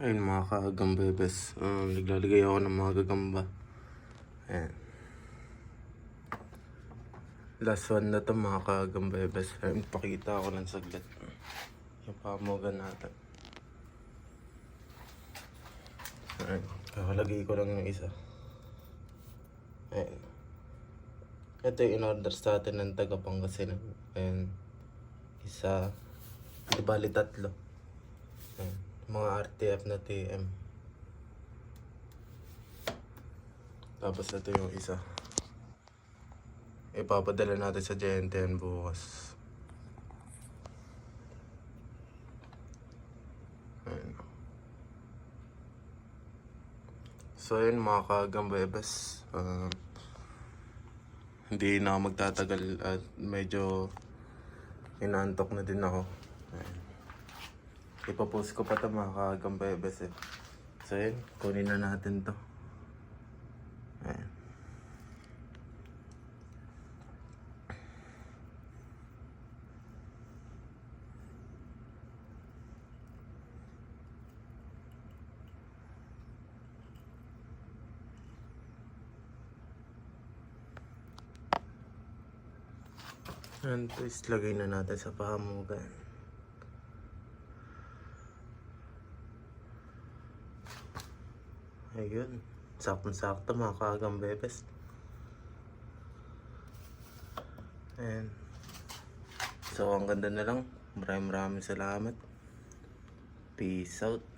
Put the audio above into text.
Ayun mga kagambebes, uh, naglalagay ako ng mga gagamba. Ayan. Last one na to mga kagambebes. Ayun, pakita ko lang saglit. Yung pamugan natin. Ayan, kakalagay ko lang yung isa. Ayan. Ito yung in-order sa atin ng taga Pangasinan. Ayan. Isa. Di bali tatlo. Ayan. Mga RTF na TM. Tapos ito yung isa. Ipapadala natin sa JNTN bukas. Ayan. So yun mga kagambebes. Uh, hindi na magtatagal at medyo inaantok na din ako. Ayan. Ipapost ko pa ito mga kagambebes eh. So yun, kunin na natin to. Ayan. Ayan, tapos lagay na natin sa pahamugan. Ayun. Saktong-sakto mga kagambebes. Ayan. So, ang ganda na lang. Maraming maraming salamat. Peace out.